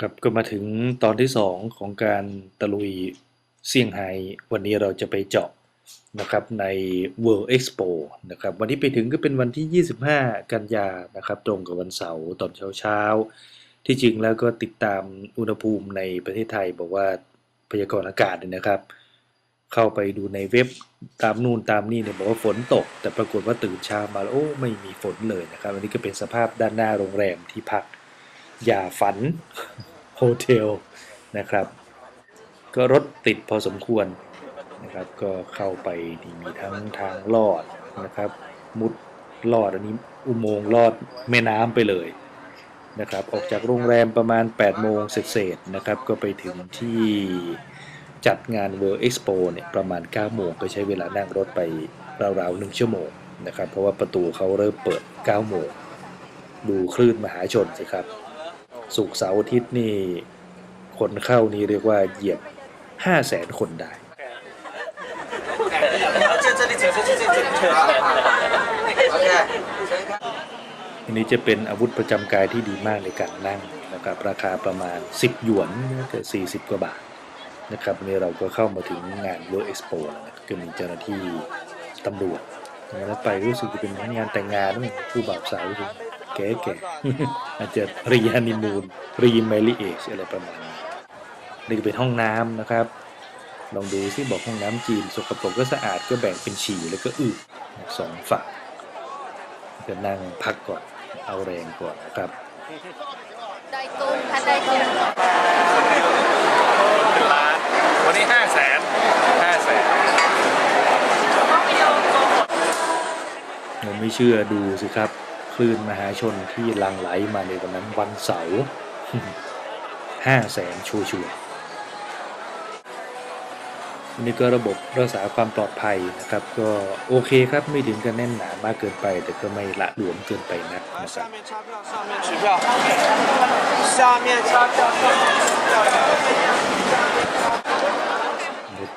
ครับก็มาถึงตอนที่ 2 ของการตะลุยเซี่ยงไฮ้วันนี้เราจะไปเจาะนะครับใน World Expo นะครับวันที่ไปถึงก็เป็นวันที่ 25 กันยานะครับตรงกับวันเสาร์ตอนเช้าๆ ที่จริงแล้วก็ติดตามอุณหภูมิในประเทศไทย บอกว่าพยากรณ์อากาศเนี่ยนะครับ เข้าไปดูในเว็บตามนู่นตามนี่เนี่ยบอกว่าฝนตก แต่ปรากฏว่าตื่นเช้ามาแล้วโอ้ไม่มีฝนเลยนะครับอันนี้ก็เป็นสภาพด้านหน้าโรงแรมที่พัก อย่าฝันโฮเทลนะครับ ก็รถติดพอสมควรนะครับ ก็เข้าไปดีมีทั้งทางลอดนะครับ มุดลอดอันนี้อุโมงค์ลอดแม่น้ำไปเลยนะครับ ออกจากโรงแรมประมาณ 8 โมงเศษนะครับ ก็ไปถึงที่จัดงาน World Expo เนี่ยประมาณ 9 โมงก็ใช้เวลานั่งรถไปราวๆ1ชั่วโมงนะครับ เพราะว่าประตูเขาเริ่มเปิด 9 โมง ดูคลื่นมหาชนสิครับ สุกเสาร์อาทิตย์นี่คนเข้านี่เรียกว่าเหยียบห้าแสนคนได้อันนี้จะเป็นอาวุธประจำกายที่ดีมากในการนั่งนะครับราคาประมาณ 10 หยวนก็สี่สิบกว่าบาทนะครับนี่เราก็เข้ามาถึงงานรถเอ็กซ์โปแล้วก็มีเจ้าหน้าที่ตำรวจวลานไปรู้สึกจะเป็นงานแต่งงานผู้บ่าวสาวรู้สึ แก่ๆอาจจะรีฮันนีมูนรีแมรี่เอชอะไรประมาณนี้นี่ก็เป็นห้องน้ำนะครับ ลองดูที่บอกห้องน้ำจีนสกปรกก็สะอาดก็แบ่งเป็นฉี่แล้วก็อึสองฝั่งก็นั่งพักก่อนเอาแรงก่อนนะครับได้ตุ้นถ้าได้ตุ้นเป็นล้านวันนี้ห้าแสนห้าแสนผมไม่เชื่อดูสิครับ คลื่นมหาชนที่ลังไหลมาในวันนั้นวันเสาร์ห้าแสนชัวชัวนี่ก็ระบบรักษาความปลอดภัยนะครับ ก็โอเคครับไม่ถึงกันแน่นหนามากเกินไป แต่ก็ไม่ละหลวมเกินไปนักนะครับ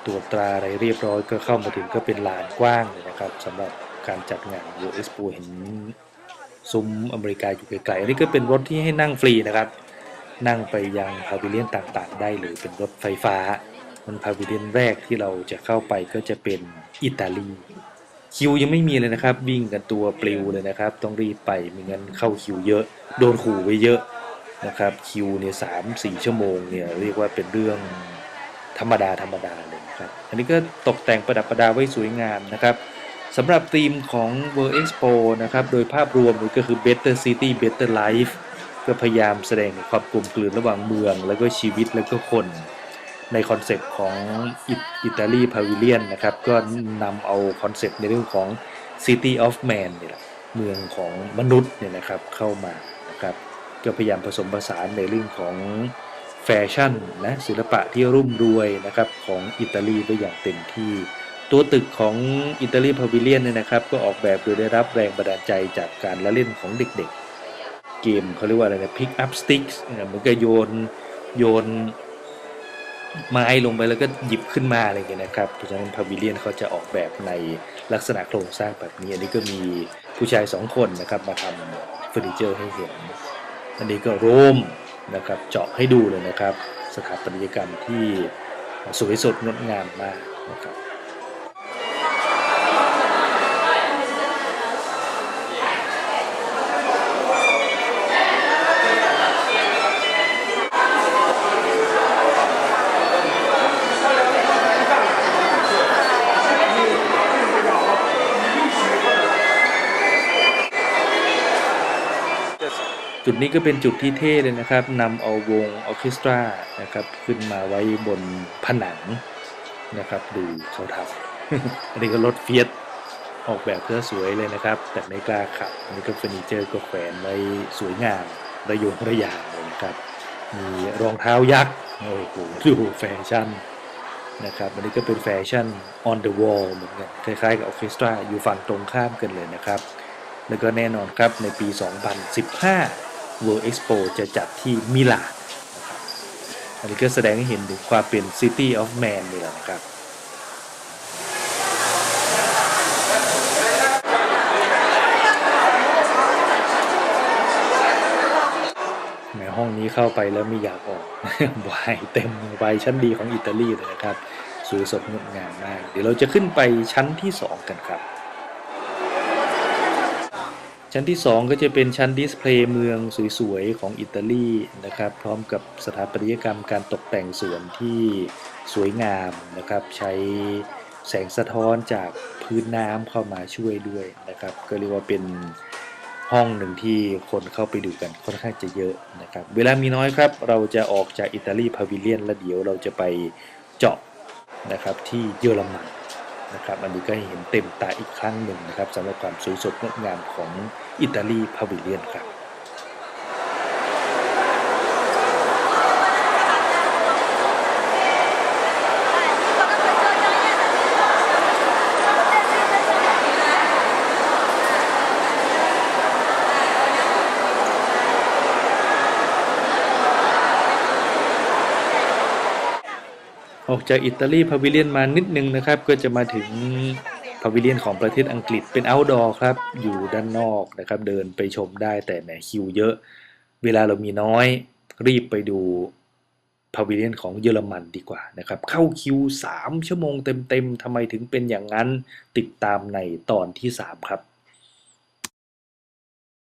ตัวตราอะไรเรียบร้อยก็เข้ามาถึงก็เป็นลานกว้างเลยนะครับสำหรับการจัดงานวอเอสปูเห็น ซุ้มอเมริกาอยู่ไกลๆอันนี้ก็เป็นรถที่ให้นั่งฟรีนะครับ นั่งไปยังพาวิเลียนต่างๆ ได้เลยเป็นรถไฟฟ้า มันพาวิเลียนแรกที่เราจะเข้าไปก็จะเป็นอิตาลีคิวยังไม่มีเลยนะครับ วิ่งกันตัวปลิวเลยนะครับ ต้องรีบไปไม่งั้นเข้าคิวเยอะ โดนขู่ไว้เยอะนะครับคิวเนี่ยสามสี่ชั่วโมงเนี่ยเรียกว่าเป็นเรื่องธรรมดาธรรมดาเลยครับ อันนี้ก็ตกแต่งประดับประดาไว้สวยงามนะครับ สำหรับธีมของ World Expo นะครับ โดยภาพรวมนี่ก็คือ Better City Better Life ก็พยายามแสดงความกลมกลืนระหว่างเมือง แล้วก็ชีวิตแล้วก็คนในคอนเซปต์ของอิอิตาลีพาวิเลียนนะครับ ก็นำเอาคอนเซปต์ในเรื่องของ City of Man เนี่ยแหละเมืองของมนุษย์เนี่ยนะครับเข้ามานะครับก็พยายามผสมผสานในเรื่องของแฟชั่นนะศิลปะที่รุ่มรวยนะครับของอิตาลีไปอย่างเต็มที่ ตัวตึกของอิตาลีพาวิเลียนเนี่ยนะครับ ก็ออกแบบโดยได้รับแรงบันดาลใจจากการละเล่นของเด็กๆ เกมเขาเรียกว่าอะไรนะ pick up sticks เนี่ยเหมือนกับโยนโยนไม้ลงไปแล้วก็หยิบขึ้นมาอะไรอย่างเงี้ยนะครับ เพราะฉะนั้นพาวิเลียนเขาจะออกแบบในลักษณะโครงสร้างแบบนี้ อันนี้ก็มีผู้ชายสองคนนะครับมาทำเฟอร์นิเจอร์ให้เห็น อันนี้ก็โรมนะครับเจาะให้ดูเลยนะครับ สถาปัตยกรรมที่สวยสดงดงามมากนะครับ จุดนี้ก็เป็นจุดที่เท่เลยนะครับนำเอาวงออเคสตรานะครับขึ้นมาไว้บนผนังนะครับ ดูเขาทำอันนี้ก็รถเฟียสออกแบบเพื่อสวยเลยนะครับ แต่ไม่กล้าขับอันนี้ก็เฟอร์นิเจอร์ก็แขวนไว้สวยงามระยงระยางเลยนะครับ มีรองเท้ายักษ์โอ้โหดูแฟชั่นนะครับอันนี้ก็เป็นแฟชั่น on the wall เหมือนกันคล้ายๆกับออเคสตราอยู่ฝั่งตรงข้ามกันเลยนะครับ แล้วก็แน่นอนครับในปี 2015 World Expo จะจัดที่มิลานนะครับอันนี้ก็แสดงให้เห็นถึงความเป็น City of Man นี่แหละนะครับแหมห้องนี้เข้าไปแล้วไม่อยากออกวายเต็มวายชั้นดีของอิตาลีเลยนะครับ สวยสดงดงามมาก เดี๋ยวเราจะขึ้นไปชั้นที่ 2 กันครับ ชั้นที่ 2 ก็จะเป็นชั้นดิสเพลย์เมืองสวยๆ ของอิตาลีนะครับ พร้อมกับสถาปัตยกรรมการตกแต่งสวนที่สวยงามนะครับ ใช้แสงสะท้อนจากพื้นน้ำเข้ามาช่วยด้วยนะครับ ก็เรียกว่าเป็นห้องหนึ่งที่คนเข้าไปดูกันค่อนข้างจะเยอะนะครับ เวลามีน้อยครับ เราจะออกจากอิตาลีพาวิเลียนแล้วเดี๋ยวเราจะไปเจาะนะครับที่เยอรมัน นะครับอันนี้ก็เห็นเต็มตาอีกครั้งหนึ่งนะครับสำหรับความสวยสดงดงามของอิตาลีพาวิเลียนครับ ออกจากอิตาลีพาวิเลียนมานิดนึงนะครับ ก็จะมาถึงพาวิเลียนของประเทศอังกฤษเป็น outdoor ครับ อยู่ด้านนอกนะครับ เดินไปชมได้แต่แหมคิวเยอะ เวลาเรามีน้อย รีบไปดูพาวิเลียนของเยอรมันดีกว่านะครับ เข้าคิว 3 ชั่วโมงเต็มๆทำไมถึงเป็นอย่างนั้นติดตามในตอนที่ 3 ครับ